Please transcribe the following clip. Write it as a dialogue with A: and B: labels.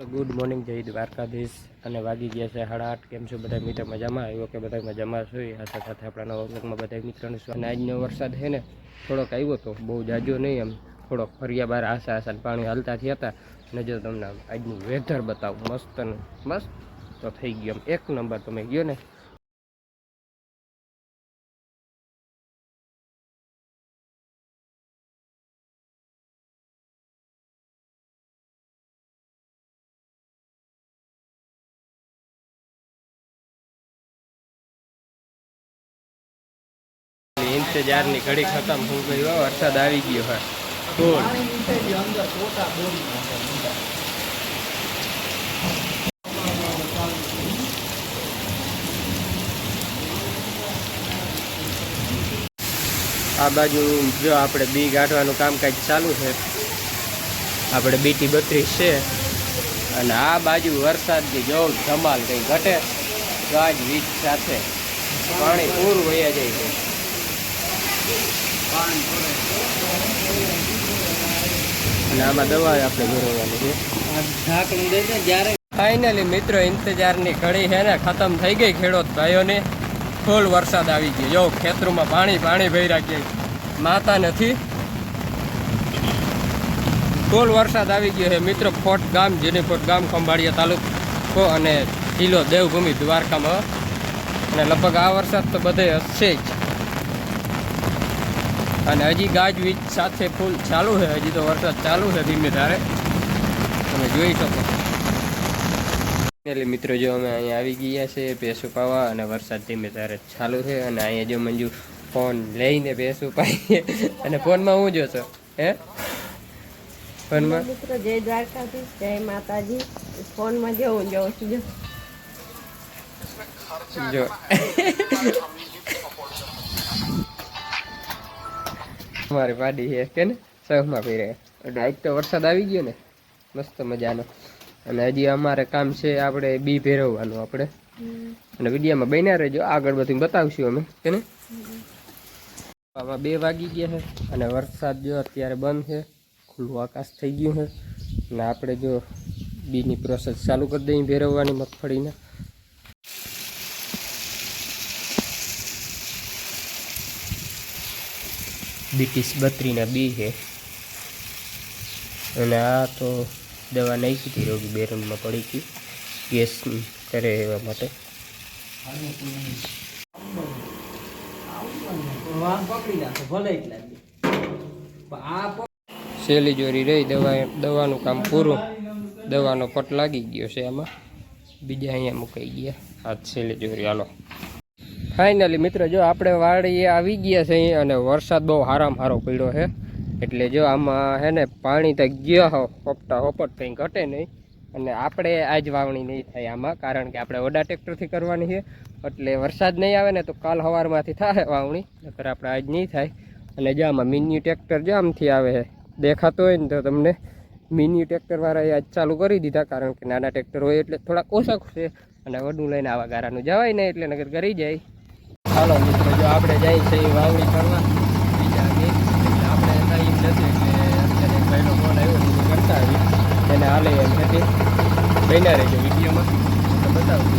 A: Good morning, જય દ્વારકાધીશ. અને વાગી ગયા છે સાડા આઠ. કેમ છો બધા મિત્રો? મજામાં? આવ્યો કે બધા મજામાં છો આશા સાથે આપણા નવા બ્લોગમાં બધા મિત્રોને શું અને આજનો વરસાદ છે ને, થોડોક આવ્યો તો, બહુ જાજો નહીં એમ. થોડોક ફર્યા બાર આશા આશા પાણી હાલતા થયા હતા. અને જો તમને આજનું વેધર બતાવું મસ્ત મસ્ત તો થઈ ગયો એમ. એક નંબર તમે ગયો ને ઇંતજારની ઘડી ખતમ હું ગયો વરસાદ આવી ગયો હોય. ફૂલ આ બાજુ જો આપણે બી ગાંઠવાનું કામકાજ ચાલુ છે, આપણે બીટી બત્રીસ છે, અને આ બાજુ વરસાદની જો ધમાલ કંઈ ઘટે ગાજ વીજ સાથે પાણી પૂરું વયા જાય છે. અને આમાં દવા આપણે ભરવાની છે.
B: ઢાંકણું દે
A: મિત્રો, ઇંતજારની ઘડી છે ને, ખતમ થઈ ગઈ ખેડૂત ભાઈઓને. ફૂલ વરસાદ આવી ગયો. જો ખેતરોમાં પાણી પાણી ભર્યા રાખીએ. માતા નથી. ફૂલ વરસાદ આવી ગયો છે. મિત્રો, ફોટ ગામ જેનીફોટ ગામ ખંભાળિયા તાલુકો અને જિલ્લો દેવભૂમિ દ્વારકામાં. અને લગભગ આ વરસાદ તો બધે હશે જ. અને હજી ગાજવીજ સાથે ફૂલ ચાલુ છે હજી તો વરસાદ ચાલુ છે ધીમે ધારે. તમે જોઈ શકો. એટલે મિત્રો જો અમે અહીંયા આવી ગયા છે ભેંસું પાવા અને વરસાદ ધીમે ધારે ચાલુ છે અને અહીંયા જો મંજુ ફોન લઈને ભેંસું પાઈએ અને ફોનમાં હું જોશો? હે? ફોનમાં?
C: મિત્રો જય દ્વારકાધીશ જય માતાજી. ફોનમાં જેવું જોઉં છું જો.
A: જો મારી પાડી છે કે ને? સહમાં ફેરે અને આજ તો વરસાદ આવી ગયો ને. મસ્ત મજાનો. અને હજી અમારે કામ છે આપણે બી ભેરવવાનું આપણે. અને વિડીયામાં બન્યા રહેજો. આગળ બધું બતાવશું અમે, કે ને? આમાં બે વાગી ગયા છે. અને વરસાદ જો અત્યારે બંધ છે. ખુલ્લું આકાશ થઈ ગયું છે. અને આપણે જો બીની પ્રોસેસ ચાલુ કરી દઈએ ભેરવવાની મગફળીને. બીટીસ બત્રીના બી છે. અને આ તો દવા નહીં કીધી રોગી બેરનમાં પડી ગઈ ગેસ કરે એવા માટે.
B: આ
A: સેલી જોરી રહી, દવા દવાનું કામ પૂરું. દવાનો પટ લાગી ગયો છે આમાં. બીજા અહીંયા મુકાઈ ગયા. હાથ સેલી જોરી, હાલો. ફાઇનલી મિત્રો, જો આપણે વાડીએ આવી ગયા છે અને વરસાદ બહુ હારામ હારો પડ્યો છે, એટલે જો આમાં હે ને પાણી તો ગયા હો પોપટા હોપટ કંઈ ઘટે નહીં. અને આપણે આજ વાવણી નહીં થાય આમાં, કારણ કે આપણે ઓડા ટ્રેક્ટરથી કરવાની છે. એટલે વરસાદ નહીં આવે ને તો કાલ સવારમાંથી થાય વાવણી, નકર આપણે આજ નહીં થાય. અને જો આમાં મિની ટ્રેક્ટર જો આમથી આવે છે, દેખાતો હોય ને તો તમને મિની ટ્રેક્ટરવાળાએ આજ ચાલુ કરી દીધા, કારણ કે નાના ટ્રેક્ટર હોય એટલે થોડાક ઓછા છે અને વડું લઈને આવા ગારાનું જવાય નહીં, એટલે નગર કરી જાય. ચાલો મિત્રો, જો આપણે જાય છે એ વાવણી કરવા. બીજા કે આપણે ટાઈમ નથી, એટલે અત્યારે ભાઈનો ફોન આવ્યો, તો કરતા આવી એને હાલે એમ નથી. બન્યા રહેજો વિડીયોમાં. બતાવું